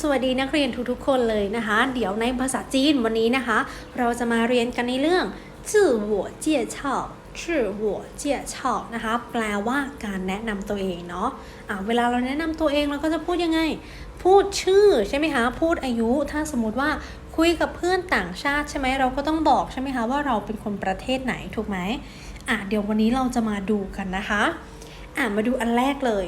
สวัสดีนักเรียนทุกๆคนเลยนะคะ เดี๋ยวในภาษาจีนวันนี้นะคะ เราจะมาเรียนกันในเรื่องจื่อหัวเจียเฉาชื่อหัวเจียเฉานะคะแปลว่าการแนะนำตัวเองเนาะะเวลาเราแนะนำตัวเองเราก็จะพูดยังไง พูดชื่อใช่ไหมคะพูดอายุถ้าสมมติว่าคุยกับเพื่อนต่างชาติใช่ไหมเราก็ต้องบอกใช่ไหมคะว่าเราเป็นคนประเทศไหนถูกไหมอะเดี๋ยววันนี้เราจะมาดูกันนะคะ อะมาดูอันแรกเลย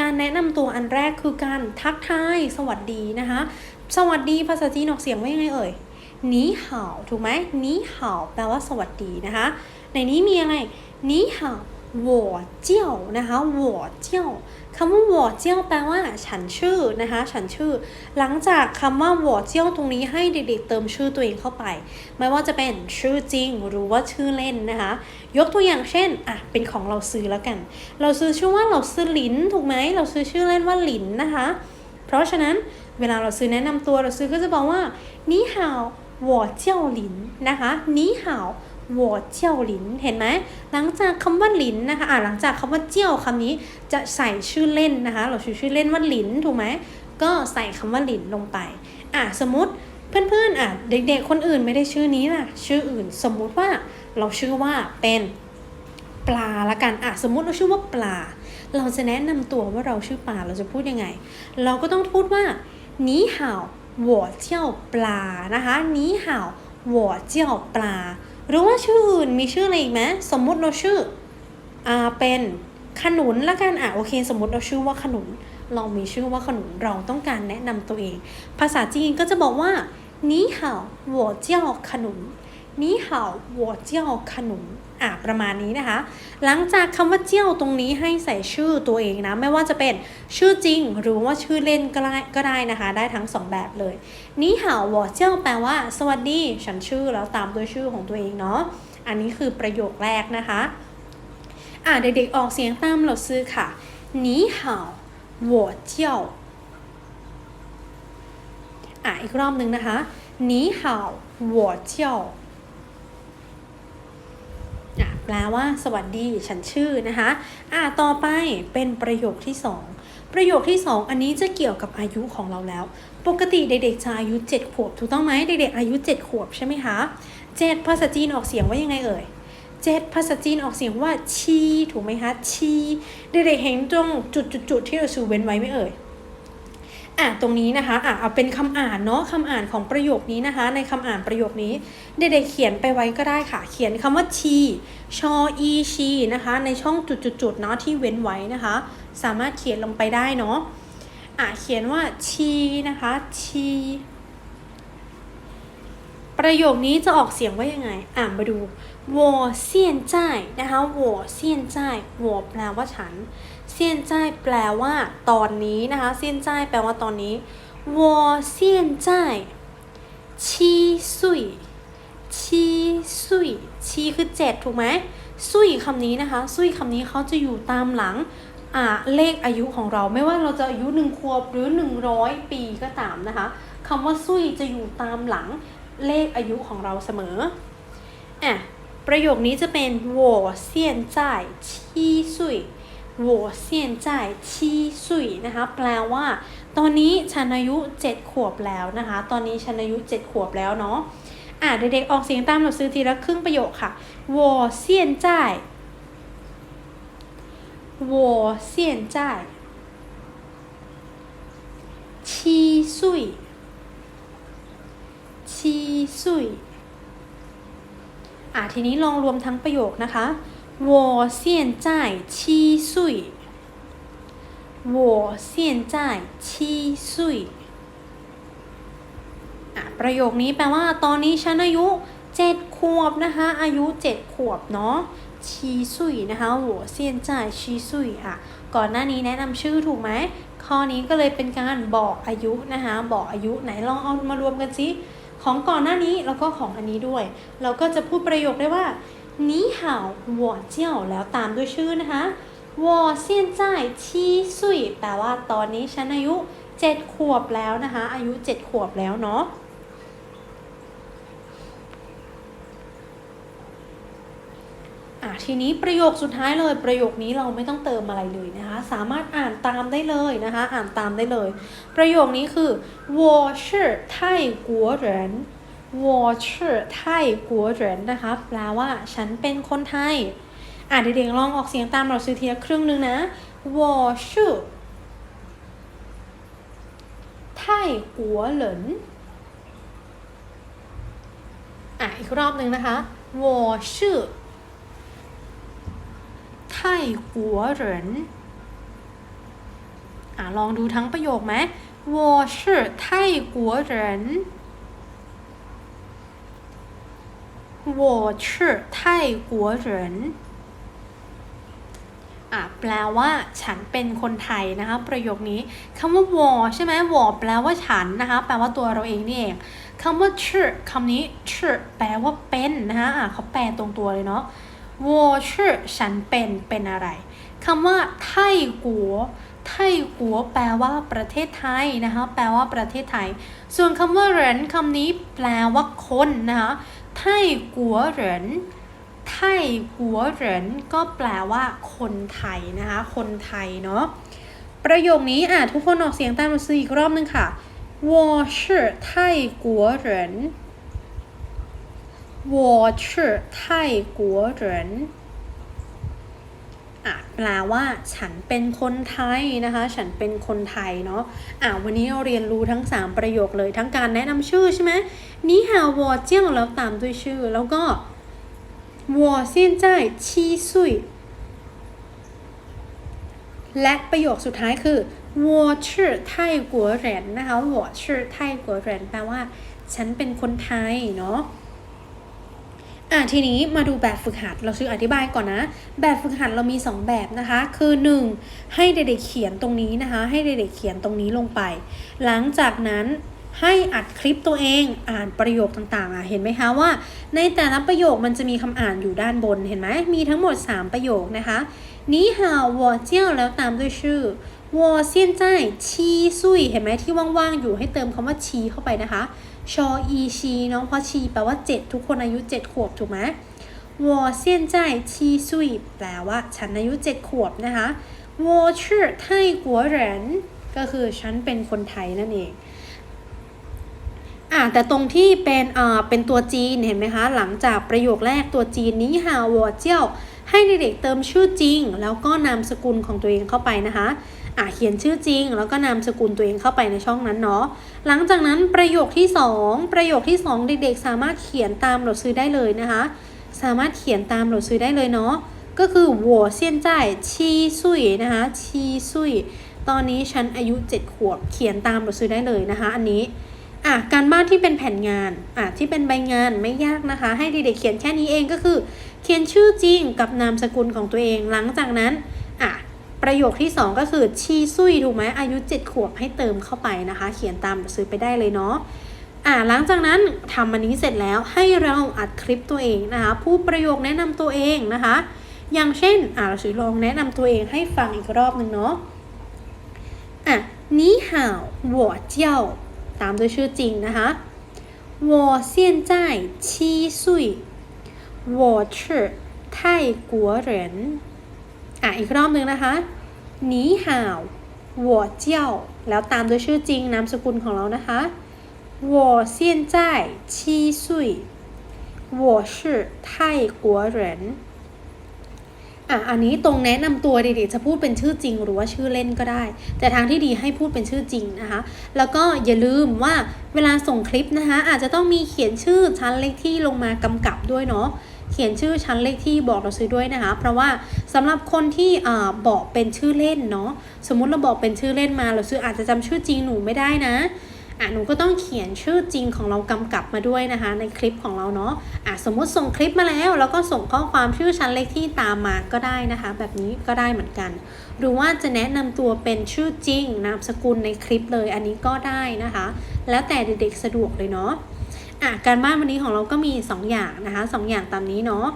การแนะนำตัวอันแรกคือการทักทายสวัสดีนะคะ สวัสดีภาษาจีนออกเสียงว่ายังไงเอ่ยนีเห่าถูกไหมนีเห่าแปลว่าสวัสดีนะคะ ในนี้มีอะไรนีเห่า หัวเจียวนะคะหัวเจียวคำว่าหัวเจียวแปลว่า ฉันชื่อนะคะ ฉันชื่อ หลังจากคำว่าหัวเจียวตรงนี้ให้เด็กๆเติมชื่อตัวเองเข้าไป ไม่ว่าจะเป็นชื่อจริงหรือว่าชื่อเล่นนะคะ ยกตัวอย่างเช่นอะเป็นของเราซื้อแล้วกัน เราซื้อชื่อว่าเราซื้อหลินถูกไหมเราซื้อชื่อเล่นว่าหลินนะคะ เพราะฉะนั้นเวลาเราซื้อแนะนำตัวเราซื้อก็จะบอกว่านี่ฮาวหัวเจียวหลินนะคะนี่ฮาว วอเจียวหลินเห็นไหมหลังจากคำว่าหลินนะคะอ่าหลังจากคำว่าเจียวคำนี้จะใส่ชื่อเล่นนะคะ เราชื่อชื่อเล่นว่าหลินถูกไหมก็ใส่คำว่าหลินลงไปอ่าสมมติเพื่อนๆอ่าเด็กๆคนอื่นไม่ได้ชื่อนี้ล่ะ ชื่ออื่นสมมุติว่าเราชื่อว่าเป็นปลาละกันอ่าสมมติเราชื่อว่าปลา เราจะแนะนำตัวว่าเราชื่อปลาเราจะพูดยังไง เราก็ต้องพูดว่านี้ห่าวหวเจียวปลานะคะนี้ห่าวหวเจียวปลา หรือว่าชื่ออื่น มีชื่ออะไรอีกไหมสมมุติเราชื่อ อ่า เป็นขนุนละกัน อ่ะ โอเค สมมติเราชื่อว่าขนุน เรามีชื่อว่าขนุน เราต้องการแนะนำตัวเอง ภาษาจีนก็จะบอกว่า你好我叫ขนุน你好我叫ขนุน อ่ะ ประมาณนี้นะคะ หลังจากคำว่าเจ้าตรงนี้ให้ใส่ชื่อตัวเองนะ ไม่ว่าจะเป็นชื่อจริง หรือว่าชื่อเล่นก็ได้ก็ได้นะคะ ได้ทั้งสองแบบเลยนี่หาว我เจ้าแปลว่า สวัสดี ฉันชื่อแล้วตามด้วยชื่อของตัวเองเนาะ อันนี้คือประโยคแรกนะคะ อ่ะเด็กๆออกเสียงตามเราซื้อค่ะ你好我叫อ่ะอีกรอบหนึ่งนะคะ你好我叫อ่ะ แปลว่า สวัสดี ฉันชื่อนะคะอะต่อไปเป็นประโยคที่สองประโยคที่สองอันนี้จะเกี่ยวกับอายุของเราแล้ว ปกติเด็กๆจะอายุ 7 ขวบ ถูกต้องไหมเด็กๆอายุ 7 ขวบใช่ไหมคะ7ภาษาจีนออกเสียงว่ายังไงเอ่ยเจ็ดภาษาจีนออกเสียงว่าชี ถูกไหมคะชี เด็กๆเห็นตรงจุดๆที่เราชูเว้นไว้ไหมเอ่ย อะตรงนี้นะคะอะเอาเป็นคำอ่านเนาะคำอ่านของประโยคนี้นะคะ ในคำอ่านประโยคนี้เด็กๆเขียนไปไว้ก็ได้ค่ะ เขียนคำว่าชีชออีชีนะคะ ในช่องจุดๆเนาะที่เว้นไว้นะคะ สามารถเขียนลงไปได้เนาะอะเขียนว่าชีนะคะชีประโยคนี้จะออกเสียงว่ายังไง อ่านมาดูวอเซียนจ่ายนะคะวอเซียนจ่าย วอแปลว่าฉัน 现在แปลว่า ตอนนี้นะคะ现在แปลว่าตอนนี้我现在七岁七岁七คือเจ็ดถูกไหมซุยคำนี้นะคะซุยคำนี้เขาจะอยู่ตามหลัง อ่า เลขอายุของเรา ไม่ว่าเราจะอายุหนึ่งขวบหรือหนึ่งร้อยปีก็ตามนะคะคำว่าซุยจะอยู่ตามหลังเลขอายุของเราเสมอ อ่ะ ประโยคนี้จะเป็น我现在七岁 我现在七岁นะคะ แปลว่า ตอนนี้ฉันอายุ 7 ขวบแล้วนะคะ ตอนนี้ฉันอายุ 7 ขวบแล้วเนาะ อ่ะ เด็กๆออกเสียงตามเราซื้อทีละครึ่งประโยคค่ะ我现在我现在七岁七岁อ่ะทีนี้ลองรวมทั้งประโยคนะคะ 我现在七岁我现在七岁อ่ะประโยคนี้แปลว่าตอนนี้ฉันอายุเจ็ดขวบนะคะ อายุเจ็ดขวบเนาะชีซุยนะคะ我现在七岁อ่ะก่อนหน้านี้แนะนำชื่อถูกไหม ข้อนี้ก็เลยเป็นการบอกอายุนะคะ บอกอายุไหนลองเอามารวมกันสิ ของก่อนหน้านี้แล้วก็ของอันนี้ด้วย เราก็จะพูดประโยคได้ว่า 你好我叫แล้วตามด้วยชื่อนะคะ我现在七岁แปลว่าตอนนี้ฉันอายุเจ็ดขวบแล้วนะคะ อายุเจ็ดขวบแล้วเนาะ อ่ะทีนี้ประโยคสุดท้ายเลยประโยคนี้เราไม่ต้องเติมอะไรเลยนะคะ สามารถอ่านตามได้เลยนะคะ อ่านตามได้เลย ประโยคนี้คือ我是泰国人 我是泰国人นะคะแปลว่าฉันเป็นคนไทย อ่ะเด็กๆลองออกเสียงตามเราซื้อทีละครึ่งหนึงนะ我是泰国人อ่ะอีกรอบหนึ่งนะคะ我是泰国人อ่ะลองดูทั้งประโยคไหม我是泰国人 我是泰国人อ่ะแปลว่า ฉันเป็นคนไทยนะคะ ประโยคนี้คำว่าวอใช่ไหมวอแปลว่าฉันนะคะ แปลว่าตัวเราเองนี่เองคำว่าชื่อคำนี้ชื่อแปลว่าเป็นนะคะอ่ะเขาแปลตรงตัวเลยเนาะวอชื่อฉันเป็นเป็นอะไรคำว่าไทยกัวไทยกัวแปลว่าประเทศไทยนะคะ แปลว่าประเทศไทย ส่วนคำว่าเหรินคำนี้แปลว่าคนนะคะ ไทยกัวเหริน ไทยกัวเหรินก็แปลว่าคนไทยนะคะ คนไทยเนาะ ประโยคนี้อ่ะทุกคนออกเสียงตามเราซื้ออีกรอบนึงค่ะ我是泰国人我是泰国人อ่ะ แปลว่า ฉันเป็นคนไทยนะคะ ฉันเป็นคนไทยเนาะอ่าวันนี้เราเรียนรู้ทั้ง 3 ประโยคเลยทั้งการแนะนำชื่อใช่ไหมนี่ฮาวอเจียงแล้วตามด้วยชื่อ แล้วก็วัวเซียนใจชีซุยและประโยคสุดท้ายคือวัชื่อไทยกัวแรนนะคะวัวชื่อไทยกัวแรนแปลว่า ฉันเป็นคนไทยเนาะ อะทีนี้มาดูแบบฝึกหัด เราช่วยอธิบายก่อนนะ แบบฝึกหัดเรามี 2 แบบนะคะ คือ 1. ให้เด็กๆเขียนตรงนี้นะคะ ให้เด็กๆเขียนตรงนี้ลงไป หลังจากนั้นให้อัดคลิปตัวเองอ่านประโยคต่างๆอะเห็นไหมคะว่า ในแต่ละประโยคมันจะมีคำอ่านอยู่ด้านบนเห็นไหมมีทั้งหมด 3 ประโยคนะคะนี่ฮาววอเจียวแล้วตามด้วยชื่อวอเซียนใจชีซุยเห็นไหมที่ว่างๆอยู่ให้เติมคำว่าชีเข้าไปนะคะ ชออีชีเนาะเพราะชีแปลว่า 7 ทุกคนอายุ 7 ขวบถูกไหมวอเซียนใจชีซุยแปลว่า ฉันอายุ 7 ขวบนะคะวอชื่อไทยกัวเหรนก็คือฉันเป็นคนไทยนั่นเองอ่าแต่ตรงที่เป็นอ่าเป็นตัวจีนเห็นไหมคะ หลังจากประโยคแรกตัวจีนนี้ฮาวอเจ้า ให้เด็กๆเติมชื่อจริง แล้วก็นามสกุลของตัวเองเข้าไปนะคะอ่าเขียนชื่อจริง แล้วก็นามสกุลตัวเองเข้าไปในช่องนั้นเนาะหลังจากนั้นประโยคที่ 2 ประโยคที่ 2 เด็กๆ สามารถเขียนตามหลดซื้อได้เลยนะคะ สามารถเขียนตามหลดซื้อได้เลยเนาะก็คือวัวเซียนจชีซุยนะคะชีซุยตอนนี้ฉันอายุ 7 ขวบเขียนตามหลดซื้อได้เลยนะคะ อันนี้ อะการบ้านที่เป็นแผ่นงานอะที่เป็นใบงานไม่ยากนะคะ ให้เด็กๆเขียนแค่นี้เองก็คือ เขียนชื่อจริงกับนามสกุลของตัวเองหลังจากนั้นอะประโยคที่ 2 ก็คือชีซุยถูกไหมอายุ 7 ขวบให้เติมเข้าไปนะคะ เขียนตามซื้อไปได้เลยเนาะอะหลังจากนั้นทำอันนี้เสร็จแล้วให้เราอัดคลิปตัวเองนะคะพูดประโยคแนะนำตัวเองนะคะ อย่างเช่นอะเราซื้อลองแนะนำตัวเองให้ฟังอีกรอบหนึ่งเนาะอะนี่ห่าว我叫 ตามด้วยชื่อจริงนะคะ我现在七岁我是泰国人อ่ะอีกรอบหนึ่งนะคะ你好我叫แล้วตามด้วยชื่อจริงนามสกุลของเรานะคะ我现在七岁我是泰国人 อะอันนี้ตรงแนะนำตัวเด็กๆจะพูดเป็นชื่อจริงหรือว่าชื่อเล่นก็ได้ แต่ทางที่ดีให้พูดเป็นชื่อจริงนะคะ แล้วก็อย่าลืมว่าเวลาส่งคลิปนะคะ อาจจะต้องมีเขียนชื่อชั้นเลขที่ลงมากำกับด้วยเนาะเขียนชื่อชั้นเลขที่บอกเราซื้อด้วยนะคะ เพราะว่าสำหรับคนที่อ่าบอกเป็นชื่อเล่นเนาะสมมุติเราบอกเป็นชื่อเล่นมาเราซื้ออาจจะจำชื่อจริงหนูไม่ได้นะ อะหนูก็ต้องเขียนชื่อจริงของเรากำกับมาด้วยนะคะ ในคลิปของเราเนาะอะสมมติส่งคลิปมาแล้ว แล้วก็ส่งข้อความชื่อชั้นเลขที่ตามมาก็ได้นะคะ แบบนี้ก็ได้เหมือนกัน หรือว่าจะแนะนำตัวเป็นชื่อจริง นามสกุลในคลิปเลยอันนี้ก็ได้นะคะ แล้วแต่เด็กๆสะดวกเลยเนาะอะการบ้านวันนี้ของเราก็มี 2 อย่างนะคะสองอย่างตามนี้เนาะ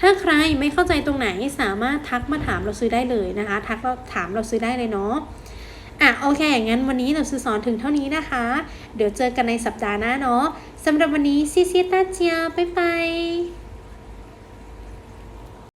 ถ้าใครไม่เข้าใจตรงไหนสามารถทักมาถามเราซื้อได้เลยนะคะ ทักเราถามเราซื้อได้เลยเนาะ อะโอเคอย่างั้นวันนี้เราซื้อสอนถึงเท่านี้นะคะ เดี๋ยวเจอกันในสัปดาห์หน้าเนาะสำหรับวันนี้ซีซีตาเจียบ๊ายบาย